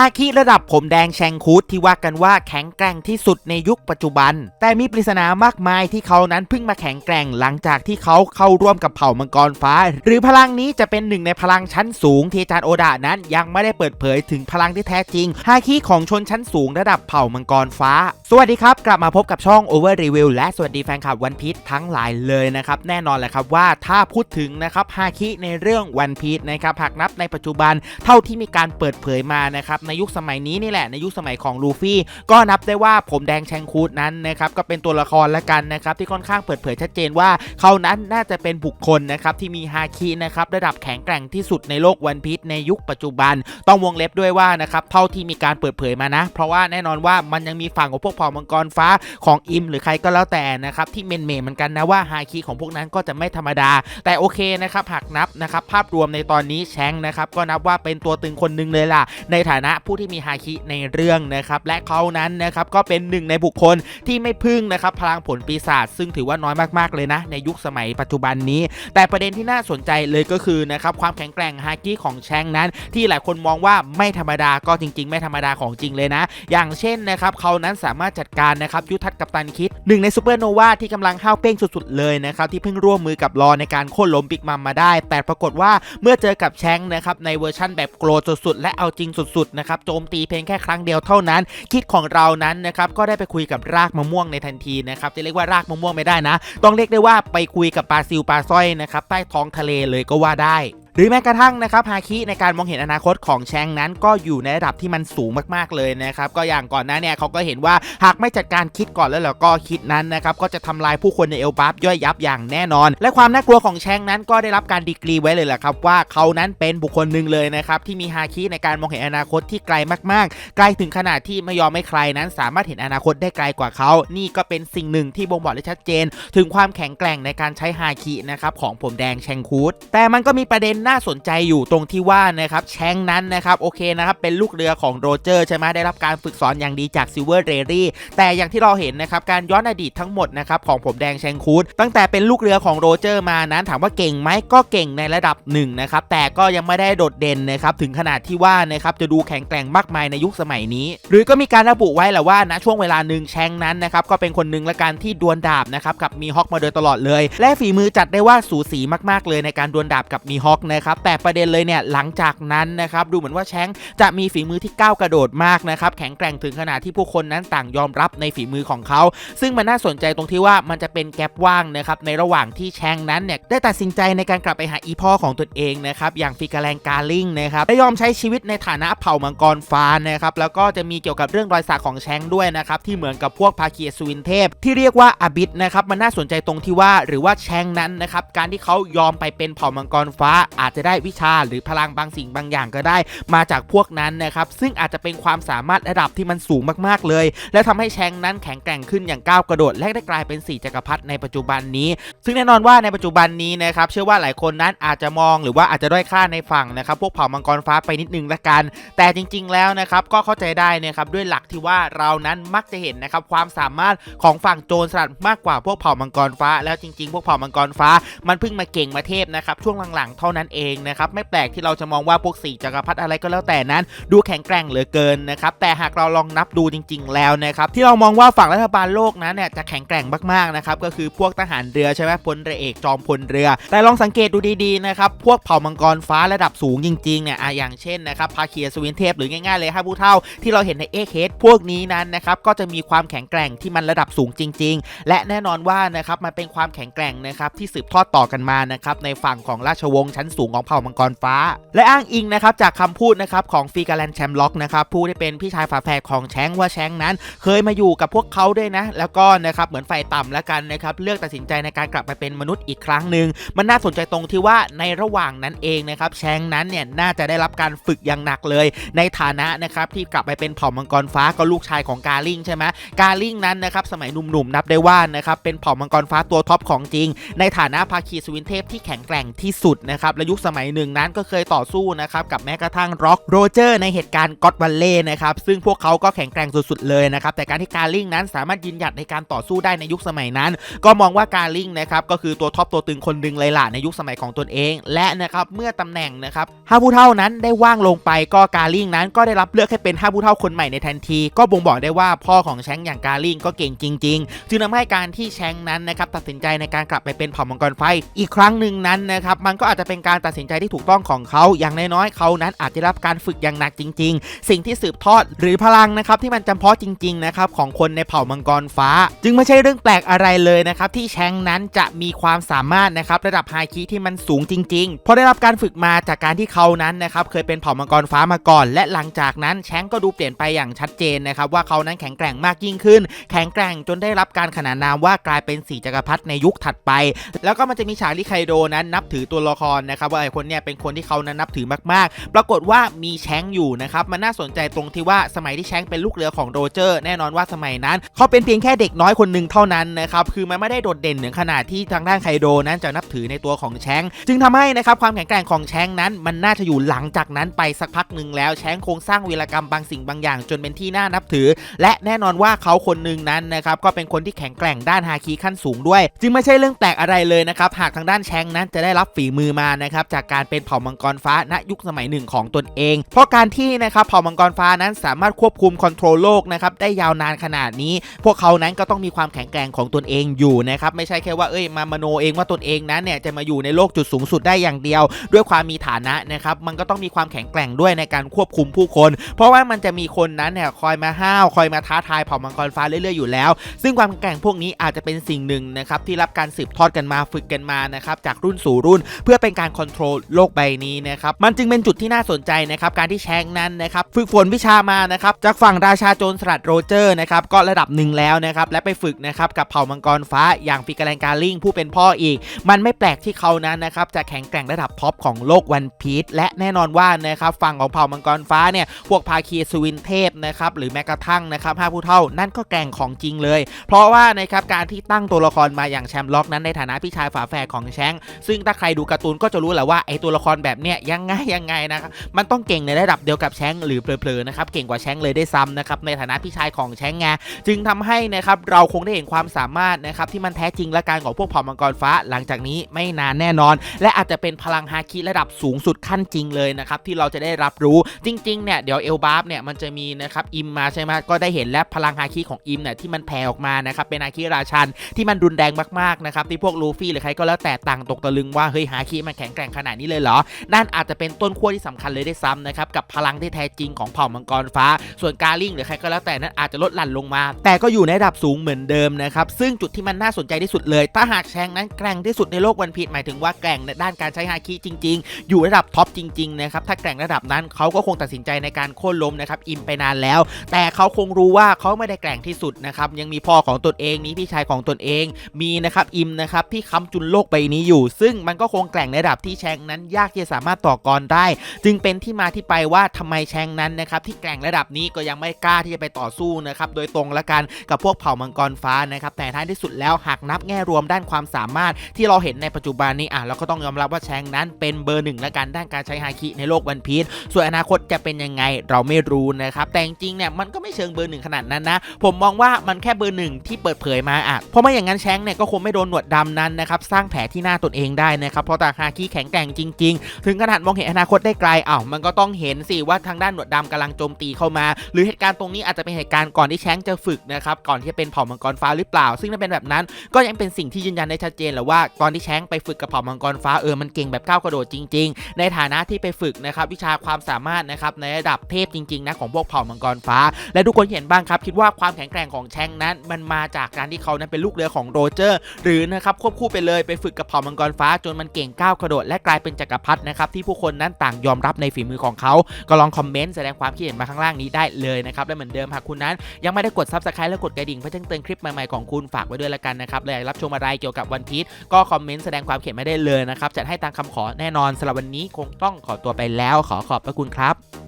ฮาคิระดับผมแดงแชงคูดที่ว่ากันว่าแข็งแกร่งที่สุดในยุคปัจจุบัน แต่มีปริศนามากมายที่เขานั้นเพิ่งมาแข็งแกร่งหลังจากที่เขาเข้าร่วมกับเผ่ามังกรฟ้า หรือพลังนี้จะเป็นหนึ่งในพลังชั้นสูงที่อาจารย์โอดานั้นยังไม่ได้เปิดเผยถึงพลังที่แท้จริงฮาคิของชนชั้นสูงระดับเผ่ามังกรฟ้า สวัสดีครับ กลับมาพบกับช่อง Over Review และสวัสดีแฟนคลับวันพี e ทั้งหลายเลยนะครับแน่นอนแหละครับว่าถ้าพูดถึงนะครับฮาคิในเรื่องวันพี e นะครับหากนับในปัจจุบันเท่าที่มีการเปิดเผยมานะครับในยุคสมัยนี้นี่แหละในยุคสมัยของลูฟี่ก็นับได้ว่าผมแดงแชงคูดนั้นนะครับก็เป็นตัวละครละกันนะครับที่ค่อนข้างเปิดเผยชัดเจนว่าเขานั้นน่าจะเป็นบุคคลนะครับที่มีฮาคินะครับระดับแข็งแกร่งที่สุดในโลกวันพี e ในยุคปัจจุบัน ต้องวงเล็บด้วยว่านะครับเท่าที่มีการเปิดเผยมานะ เพราะว่าแน่นอนว่ามันยังมีฝั่งของพวกเผ่ามังกรฟ้าของอิม หรือใครก็แล้วแต่นะครับที่เมนเมนเหมือนกันนะว่าฮาคิของพวกนั้นก็จะไม่ธรรมดา แต่โอเคนะครับหากนับนะครับภาพรวมในตอนนี้แชงนะครับก็นับว่าเป็นตัวตึงคนหนึ่งเลยล่ะ ในฐานะผู้ที่มีฮาคิในเรื่องนะครับและเขานั้นนะครับก็เป็นหนึ่งในบุคคลที่ไม่พึ่งนะครับพลังผลปีศาจซึ่งถือว่าน้อยมากๆเลยนะ ในยุคสมัยปัจจุบันนี้ แต่ประเด็นที่น่าสนใจเลยก็คือนะครับความแข็งแกร่งฮาคิของแชงนั้น ที่หลายคนมองว่าไม่ธรรมดาก็จริง ๆ ไม่ธรรมดาของจริงเลยนะ อย่างเช่นนะครับเขานั้นสามารถจัดการนะครับยุทธัศกัปตันคิดหนึ่งในซูเปอร์โนวาที่กำลังห้าวเป้งสุดๆเลยนะครับที่เพิ่งร่วมมือกับรอในการโค่นล้มบิ๊กมัมมาได้ แต่ปรากฏว่าเมื่อเจอกับแชงนะครับในเวอร์ชั่นแบบโกรธสุดๆและเอาจริงสุดๆนะครับโจมตีเพียงแค่ครั้งเดียวเท่านั้น คิดของเรานั้นนะครับก็ได้ไปคุยกับรากมะม่วงในทันทีนะครับจะเรียกว่ารากมะม่วงไม่ได้นะ ต้องเรียกได้ว่าไปคุยกับปลาซิวปลาสร้อยนะครับใต้ท้องทะเลเลยก็ว่าได้ หรือแม้กระทั่งนะครับฮาคิในการมองเห็นอนาคตของแชงนั้นก็อยู่ในระดับที่มันสูงมากๆเลยนะครับก็อย่างก่อนหน้าเนี่ยเขาก็เห็นว่าหากไม่จัดการคิดก่อนแล้วแล้วก็คิดนั้นนะครับก็จะทำลายผู้คนในเอลบัฟย่อยยับอย่างแน่นอน และความน่ากลัวของแชงนั้นก็ได้รับการดีกรีไว้เลยแหละครับว่าเขานั้นเป็นบุคคลหนึ่งเลยนะครับที่มีฮาคิในการมองเห็นอนาคตที่ไกลมากๆ ไกลถึงขนาดที่ไม่ยอมให้ใครนั้นสามารถเห็นอนาคตได้ไกลกว่าเขา นี่ก็เป็นสิ่งหนึ่งที่บ่งบอกได้ชัดเจน ถึงความแข็งแกร่งในการใช้ฮาคินะครับของผมแดงแชงคูดแต่มันก็มีประเด็นน่าสนใจอยู่ตรงที่ว่านะครับแชงนั้นนะครับโอเคนะครับเป็นลูกเรือของโรเจอร์ใช่ไหมได้รับการฝึกสอนอย่างดีจากซิลเวอร์เรรี่แต่อย่างที่เราเห็นนะครับการย้อนอดีตทั้งหมดนะครับของผมแดงแชงคูดตั้งแต่เป็นลูกเรือของโรเจอร์มานั้นถามว่าเก่งไหมก็เก่งในระดับหนึ่งนะครับแต่ก็ยังไม่ได้โดดเด่นนะครับถึงขนาดที่ว่านะครับจะดูแข็งแกร่งมากมายในยุคสมัยนี้ หรือก็มีการระบุไว้แหละว่าณช่วงเวลาหนึ่งแชงนั้นนะครับก็เป็นคนหนึ่งละกันที่ดวลดาบนะครับกับมีฮอกมาโดยตลอดเลย และฝีมือจัดได้ว่าสูสีมากๆเลยในการดวลดาบกับมีฮอกนะครับแต่ประเด็นเลยเนี่ยหลังจากนั้นนะครับดูเหมือนว่าแชงจะมีฝีมือที่ก้าวกระโดดมากนะครับแข็งแกร่งถึงขนาดที่ผู้คนนั้นต่างยอมรับในฝีมือของเขา ซึ่งมันน่าสนใจตรงที่ว่ามันจะเป็นแกลบว่างนะครับในระหว่างที่แชงนั้นเนี่ยได้ตัดสินใจในการกลับไปหาอีพ่อของตนเองนะครับอย่างฟิกาแลงกาลิงนะครับและยอมใช้ชีวิตในฐานะเผ่ามังกรฟ้านะครับแล้วก็จะมีเกี่ยวกับเรื่องรอยสักของแชงด้วยนะครับที่เหมือนกับพวกภาคีสวินเทพ ที่เรียกว่าอบิดนะครับมันน่าสนใจตรงที่ว่าหรือว่าแชงนั้นนะครับการที่เขายอมไปเป็นเผ่ามังกรฟ้าอาาจจะได้วิชาหรือพลังบางสิ่งบางอย่างก็ได้ มาจากพวกนั้นนะครับซึ่งอาจจะเป็นความสามารถระดับที่มันสูงมากๆเลย และทำให้แชงนั้นแข็งแกร่งขึ้นอย่างก้าวกระโดด และได้กลายเป็นสี่จักรพรรดิในปัจจุบันนี้ ซึ่งแน่นอนว่าในปัจจุบันนี้นะครับเชื่อว่าหลายคนนั้นอาจจะมองหรือว่าอาจจะด้อยค่าในฝั่งนะครับพวกเผ่ามังกรฟ้าไปนิดนึงละกัน แต่จริง ๆ แล้วนะครับก็เข้าใจได้นะครับด้วยหลักที่ว่าเรานั้นมักจะเห็นนะครับความสามารถของฝั่งโจรสลัดมากกว่าพวกเผ่ามังกรฟ้า แล้วจริง ๆ พวกเผ่ามังกรฟ้า มันเพิ่งมาเก่งมาเทพนะครับช่วงหลังๆเท่านั้นเองนะครับไม่แปลกที่เราจะมองว่าพวกสี่จักรพรรดิอะไรก็แล้วแต่นั้น ดูแข็งแกร่งเหลือเกินนะครับแต่หากเราลองนับดูจริง ๆ แล้วนะครับที่เรามองว่าฝั่งรัฐบาลโลกนั้นเนี่ยจะแข็งแกร่งมากๆนะครับก็คือพวกทหารเรือใช่ไหมพลเรือเอกจอมพลเรือ แต่ลองสังเกตดูดีๆนะครับพวกเผ่ามังกรฟ้าระดับสูงจริงๆเนี่ยอย่างเช่นนะครับพาเคียสวินเทพหรือง่ายๆเลยห้าผู้เท่าที่เราเห็นในเอเคสพวกนี้นั้นนะครับก็จะมีความแข็งแกร่งที่มันระดับสูงจริง ๆ และแน่นอนว่านะครับมันเป็นความแข็งแกร่งนะครับที่สืบทอดต่อกันมานะครับในฝั่งของราชวงศ์ชั้นสูงของเผ่ามังกรฟ้า และอ้างอิงนะครับจากคำพูดนะครับของฟีกาแลนแชมล็อกนะครับผู้ที่เป็นพี่ชายฝาแฝดของแชงว่าแชงนั้น เคยมาอยู่กับพวกเขาด้วยนะ แล้วก็นะครับเหมือนไฟต่ำแล้วกันนะครับเลือกตัดสินใจในการกลับไปเป็นมนุษย์อีกครั้งหนึ่งมันน่าสนใจตรงที่ว่าในระหว่างนั้นเองนะครับแชงนั้นเนี่ยน่าจะได้รับการฝึกอย่างหนักเลย ในฐานะนะครับที่กลับไปเป็นเผ่ามังกรฟ้าก็ลูกชายของกาลิงใช่ไหมกาลิงนั้นนะครับสมัยหนุ่มๆนับได้ว่านะครับเป็นเผ่ามังกรฟ้าตัวท็อปของจริง ในฐานะภาคีสวินเทพที่แข็งแกร่งที่สุดนะครับและยุคสมัยหนึ่งนั้นก็เคยต่อสู้นะครับกับแม้กระทั่งร็อกโรเจอร์ในเหตุการณ์ก็อตวันเล่นะครับซึ่งพวกเขาก็แข็งแกร่งสุดๆเลยนะครับแต่การที่การลิงนั้นสามารถยืนหยัดในการต่อสู้ได้ในยุคสมัยนั้น ก็มองว่าการลิงนะครับก็คือตัวท็อปตัวตึงคนหนึ่งเลยล่ะในยุคสมัยของตนเอง และนะครับเมื่อตำแหน่งนะครับห้าผู้เท่านั้นได้ว่างลงไปก็การลิงนั้นก็ได้รับเลือกให้เป็นห้าผู้เท่าคนใหม่ในทันที ก็บ่งบอกได้ว่าพ่อของแชงอย่างการลิงก็เก่งจริง ๆ จึงทำให้การที่แชงนั้นนะครับตัดสินใจในการกลับไปเป็นเผ่ามังกรไฟอีกครั้งหนึ่งนั้นนะครับมันก็อาจจะเป็นการการตัดสินใจที่ถูกต้องของเขาอย่างน้อยๆเขานั้นอาจจะรับการฝึกอย่างหนักจริง ๆ สิ่งที่สืบทอดหรือพลังนะครับที่มันจำเพาะจริงๆนะครับของคนในเผ่ามังกรฟ้า จึงไม่ใช่เรื่องแปลกอะไรเลยนะครับที่แชงนั้นจะมีความสามารถนะครับระดับไฮคีที่มันสูงจริงๆ เพราะได้รับการฝึกมาจากการที่เขานั้นนะครับเคยเป็นเผ่ามังกรฟ้ามาก่อน และหลังจากนั้นแชงก็ดูเปลี่ยนไปอย่างชัดเจนนะครับว่าเขานั้นแข็งแกร่งมากยิ่งขึ้น แข็งแกร่งจนได้รับการขนานนามว่ากลายเป็นสีจักรพรรดิในยุคถัดไป แล้วก็มันจะมีฉากที่ไคโดนั้นนับถือตัวละครนะครับว่าไอ้คนเนี่ยเป็นคนที่เขานั้นนับถือมากๆ ปรากฏว่ามีแชงอยู่นะครับมันน่าสนใจตรงที่ว่าสมัยที่แชงเป็นลูกเรือของโรเจอร์ แน่นอนว่าสมัยนั้น เขาเป็นเพียงแค่เด็กน้อยคนหนึ่งเท่านั้นนะครับคือมันไม่ได้โดดเด่นเหมือขนาดที่ทางด้านไคโดนั้นจะนับถือในตัวของแชงจึงทำให้นะครับความแข็งแกร่งของแชงนั้น มันน่าจะอยู่หลังจากนั้นไปสักพักหนึ่งแล้วแชงคงสร้างวีรกรรมบางสิ่งบางอย่าง จนเป็นที่น่านับถือ และแน่นอนว่าเขาคนหนึ่งนั้นนะครับก็เป็นคนที่แข็งแกร่งด้านฮาคีขั้นสูงด้วย จึงไม่ใช่เรื่องแปลกอะไรเลยนะครับหากทางด้านแชงนั้นจะได้รับฝีมือมานะครับจากการเป็นเผ่ามังกรฟ้าณยุคสมัยหนึ่งของตนเอง เพราะการที่นะครับเผ่ามังกรฟ้านั้นสามารถควบคุมคอนโทรลโลกนะครับได้ยาวนานขนาดนี้ พวกเขานั้นก็ต้องมีความแข็งแกร่งของตนเองอยู่นะครับไม่ใช่แค่ว่าเอ้ยมามโนเองว่าตนเองนั้นเนี่ยจะมาอยู่ในโลกจุดสูงสุดได้อย่างเดียว ด้วยความมีฐานะนะครับมันก็ต้องมีความแข็งแกร่งด้วยในการควบคุมผู้คน เพราะว่ามันจะมีคนนั้นเนี่ยคอยมาห้าวคอยมาท้าทายเผ่ามังกรฟ้าเรื่อยๆอยู่แล้ว ซึ่งความแข็งแกร่งพวกนี้อาจจะเป็นสิ่งหนึ่งนะครับที่รับการสืบทอดกันมาฝึกกันมานะครับจากรุ่นสู่รุ่น เพื่อเป็นการคอนโทรลโลกใบนี้นะครับมันจึงเป็นจุดที่น่าสนใจนะครับการที่แชงนั้นนะครับฝึกฝนวิชามานะครับจากฝั่งราชาโจรสลัดโรเจอร์นะครับก็ระดับหนึ่งแล้วนะครับและไปฝึกนะครับกับเผ่ามังกรฟ้าอย่างฟิกาแลนการลิงผู้เป็นพ่ออีก มันไม่แปลกที่เขานั้นนะครับจะแข็งแกร่งระดับท็อปของโลกวันพีชและแน่นอนว่านะครับฝั่งของเผ่ามังกรฟ้าเนี่ยพวกภาคีสวินเทพนะครับหรือแม้กระทั่งนะครับห้าผู้เท่านั่นก็แกร่งของจริงเลย เพราะว่านะครับการที่ตั้งตัวละครมาอย่างแชมป์ล็อกนั้นในฐานะพี่ชายฝาแฝดของแชงซึ่งถ้าใครดูการ์ตูนก็จะรู้แหละว่าไอตัวละครแบบเนี้ยยังไงยังไงนะครับมันต้องเก่งในระดับเดียวกับแชงหรือเผลอๆนะครับเก่งกว่าแชงเลยได้ซ้ำนะครับในฐานะพี่ชายของแชงไงจึงทำให้นะครับเราคงได้เห็นความสามารถนะครับที่มันแท้จริงและการของพวกเผ่ามังกรฟ้าหลังจากนี้ไม่นานแน่นอน และอาจจะเป็นพลังฮาคิระดับสูงสุดขั้นจริงเลยนะครับที่เราจะได้รับรู้จริงๆเนี่ยเดี๋ยวเอลบาฟเนี่ยมันจะมีนะครับอิมมาใช่ไหมก็ได้เห็นแล้วพลังฮาคิของอิมเนี่ยที่มันแผ่ออกมานะครับเป็นฮาคิราชันที่มันรุนแรงมากๆนะครับที่พวกลูฟี่หรือใครก็แล้วแต่ต่างตกตะลึงว่าเฮ้ยฮาคิมันแข็งแกร่งขนาดนี้เลยเหรอ นั่นอาจจะเป็นต้นขั้วที่สำคัญเลยได้ซ้ำนะครับกับพลังที่แท้จริงของเผ่ามังกรฟ้า ส่วนกาลิงหรือใครก็แล้วแต่นั้นอาจจะลดหลั่นลงมา แต่ก็อยู่ในระดับสูงเหมือนเดิมนะครับซึ่งจุดที่มันน่าสนใจที่สุดเลย ถ้าหากแชงนั้นแกร่งที่สุดในโลกวันพีชหมายถึงว่าแกร่งในด้านการใช้ฮาคิจริง ๆ อยู่ระดับท็อปจริงๆนะครับถ้าแกร่งระดับนั้นเขาก็คงตัดสินใจในการโค่นล้มนะครับอิมไปนานแล้ว แต่เขาคงรู้ว่าเขาไม่ได้แกร่งที่สุดนะครับยังมีพ่อของตนเองมีพี่ชายของตนเองมีนะครับอิมนะครับที่ค้ำจุนโลกใบนี้อยู่ ซึ่งมันก็คงแกร่งในระดับที่แชงนั้นยากที่จะสามารถต่อกรได้ จึงเป็นที่มาที่ไปว่าทำไมแชงนั้นนะครับที่แกร่งระดับนี้ก็ยังไม่กล้าที่จะไปต่อสู้นะครับโดยตรงละกันกับพวกเผ่ามังกรฟ้านะครับแต่ท้ายที่สุดแล้วหากนับแง่รวมด้านความสามารถที่เราเห็นในปัจจุบันนี้อะเราก็ต้องยอมรับว่าแชงนั้นเป็นเบอร์หนึ่งละกันด้านการใช้ฮาคิในโลกวันพีชส่วนอนาคตจะเป็นยังไงเราไม่รู้นะครับแต่จริงเนี่ยมันก็ไม่เชิงเบอร์หนึ่งขนาดนั้นนะผมมองว่ามันแค่เบอร์หนึ่งที่เปิดเผยมาอะเพราะไม่อย่างนั้นแชงเนี่ยก็คงไม่โดนหนวดดำนั้นนะครับสร้างแผลที่หน้าตนเองได้นะครับเพราะตาฮาคิแข็งแกร่งจริง ๆ ถึงขนาดมองเห็นอนาคตได้ไกลอ้าวมันก็ต้องเห็นสิว่าทางด้านหนวดดำกำลังโจมตีเข้ามา หรือเหตุการณ์ตรงนี้อาจจะเป็นเหตุการณ์ก่อนที่แชงจะฝึกนะครับก่อนที่จะเป็นเผ่ามังกรฟ้าหรือเปล่า ซึ่งถ้าเป็นแบบนั้นก็ยังเป็นสิ่งที่ยืนยันได้ชัดเจนแหละว่าตอนที่แชงไปฝึกกับเผ่ามังกรฟ้าเออมันเก่งแบบก้าวกระโดดจริง ๆ ในฐานะที่ไปฝึกนะครับวิชาความสามารถนะครับในระดับเทพจริงๆนะของพวกเผ่ามังกรฟ้า และทุกคนเห็นบ้างครับคิดว่าความแข็งแกร่งของแชงนั้น มันมาจากการที่เขานั้นเป็นลูกเรือของโรเจอร์ หรือนะครับควบคู่ไปเลยไปฝึกกับเผ่ามังกรฟ้าจนมันเก่งก้าวกระโดดและกลายเป็นจักรพรรดินะครับที่ผู้คนนั้นต่างยอมรับในฝีมือของเขา ก็ลองคอมเมนต์แสดงความคิดเห็นมาข้างล่างนี้ได้เลยนะครับและเหมือนเดิมหากคุณนั้น ยังไม่ได้กดซับสไครต์และกดกระดิ่งเพื่อแจ้งเตือนคลิปใหม่ๆของคุณฝากไว้ด้วยละกันนะครับเลยรับชมอะไรเกี่ยวกับวันพีชก็คอมเมนต์แสดงความคิดมาได้เลยนะครับจัดให้ตามคำขอแน่นอนสำหรับวันนี้คงต้องขอตัวไปแล้วขอขอบพระคุณครับ